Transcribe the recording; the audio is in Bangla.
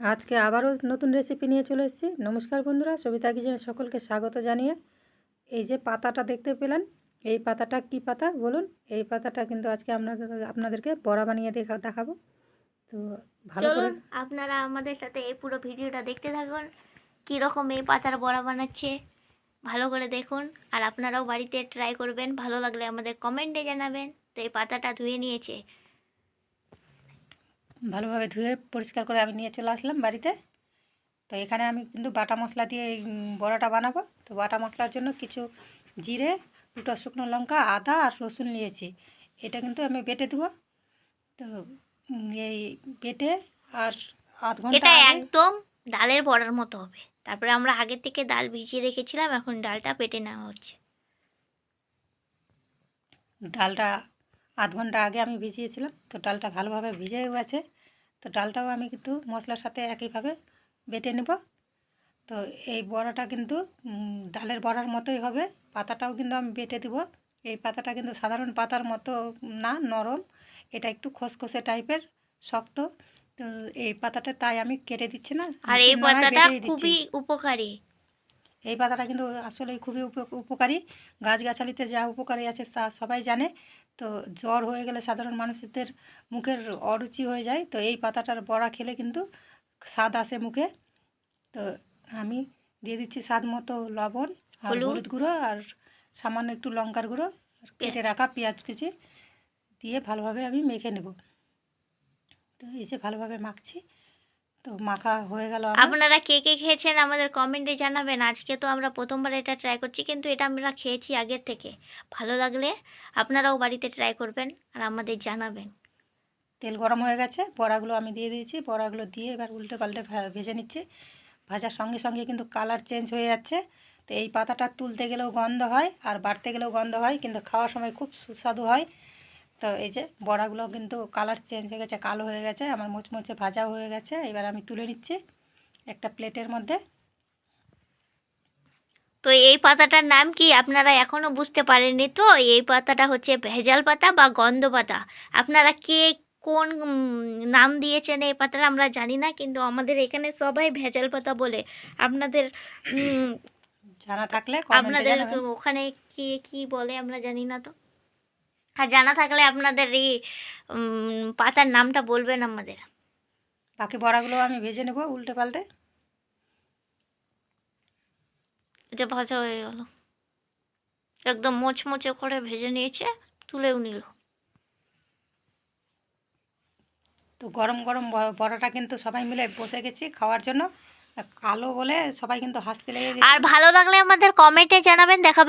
আজকে আবারও নতুন রেসিপি নিয়ে চলে এসেছি। নমস্কার বন্ধুরা সবিতা কিচেনে সকলকে স্বাগত জানিয়ে। এই যে পাতাটা দেখতে পেলেন এই পাতাটা কি পাতা বলুন? এই পাতাটা কিন্তু আজকে আপনাদের আপনাদেরকে বড়া বানিয়ে দেখা দেখাবো। তো ভালো করে আপনারা আমাদের সাথে এই পুরো ভিডিওটা দেখতে থাকুন কীরকম এই পাতার বড়া বানাচ্ছে। ভালো করে দেখুন আর আপনারাও বাড়িতে ট্রাই করবেন। ভালো লাগলে আমাদের কমেন্টে জানাবেন। তো এই পাতাটা ধুয়ে নিয়েছে। ভালোভাবে ধুয়ে পরিষ্কার করে আমি নিয়ে চলে আসলাম বাড়িতে। তো এখানে আমি কিন্তু বাটা মশলা দিয়ে এই বড়াটা বানাবো। তো বাটা মশলার জন্য কিছু জিরে দুটো শুকনো লঙ্কা আদা আর রসুন নিয়েছি। এটা কিন্তু আমি বেটে দেবো। তো এই বেটে আর আধ ঘণ্টা এটা একদম ডালের বড়ার মতো হবে। তারপরে আমরা আগে থেকে ডাল ভিজিয়ে রেখেছিলাম এখন ডালটা পেটে নেওয়া হচ্ছে। ডালটা আধ ঘণ্টা আগে আমি ভিজিয়েছিলাম তো ডালটা ভালোভাবে ভিজেও গেছে। তো ডালটাও আমি কিন্তু মশলার সাথে একইভাবে বেটে নেব। তো এই বড়াটা কিন্তু ডালের বড়ার মতোই হবে। পাতাটাও কিন্তু আমি বেটে দেব। এই পাতাটা কিন্তু সাধারণ পাতার মতো না নরম। এটা একটু খসখসে টাইপের শক্ত। তো এই পাতাটা তাই আমি কেটে দিচ্ছি না। আর এই পাতাটা খুবই উপকারী। এই পাতাটা কিন্তু আসলেই খুবই উপ- উপকারী। গাছগাছালিতে যা উপকারী আছে তা সবাই জানে। তো জ্বর হয়ে গেলে সাধারণ মানুষদের মুখের অরুচি হয়ে যায়। তো এই পাতাটার বড়া খেলে কিন্তু স্বাদ আসে মুখে। তো আমি দিয়ে দিচ্ছি স্বাদ মতো লবণ আর হলুদ। গুঁড়ো আর সামান্য একটু লঙ্কার গুঁড়ো আর কেটে রাখা পেঁয়াজ কুচি দিয়ে ভালোভাবে আমি মেখে নেব। তো এই যে ভালোভাবে মাখছি। তো মাখা হয়ে গেল আপনারা কে কে খেয়েছেন আমাদের কমেন্টে জানাবেন। আজকে তো আমরা প্রথমবার এটা ট্রাই করছি কিন্তু এটা আমরা খেয়েছি আগের থেকে। ভালো লাগলে আপনারাও বাড়িতে ট্রাই করবেন আর আমাদের জানাবেন। তেল গরম হয়ে গেছে বড়াগুলো আমি দিয়ে দিয়েছি বড়াগুলো দিয়ে এবার উল্টে পাল্টে ভেজে নিচ্ছি। ভাজার সঙ্গে সঙ্গে কিন্তু কালার চেঞ্জ হয়ে যাচ্ছে। তো এই পাতাটা তুলতে গেলেও গন্ধ হয় আর বাড়তে গেলেও গন্ধ হয় কিন্তু খাওয়ার সময় খুব সুস্বাদু হয়। তো এই যে বড়াগুলো কিন্তু কালার চেঞ্জ হয়ে গেছে কালো হয়ে গেছে আমার মুচমুচে ভাজাও হয়ে গেছে। এবার আমি তুলে নিচ্ছি একটা প্লেটের মধ্যে। তো এই পাতাটার নাম কি আপনারা এখনও বুঝতে পারেননি? তো এই পাতাটা হচ্ছে ভেজাল পাতা বা গন্ধ পাতা। আপনারা কে কোন নাম দিয়েছেন এই পাতাটা আমরা জানি না কিন্তু আমাদের এখানে সবাই ভেজাল পাতা বলে। আপনাদের জানা থাকলে আপনাদের ওখানে কি কি বলে আমরা জানি না তো। আর জানা থাকলে আপনাদের এই পাতার নামটা বলবেন আমাদের। বাকি বড়াগুলো আমি ভেজে নেব উল্টে পাল্টে। এটা ভাজা হয়ে গেল। একদম মোচমোচে করে ভেজে নিয়েছে তুলেও নিল। তো গরম গরম বড়াটা কিন্তু সবাই মিলে বসে গেছি খাওয়ার জন্য। কালো বলে সবাই কিন্তু হাসতে লেগে আর ভালো লাগলে আমাদের কমেন্টে জানাবেন দেখাবেন।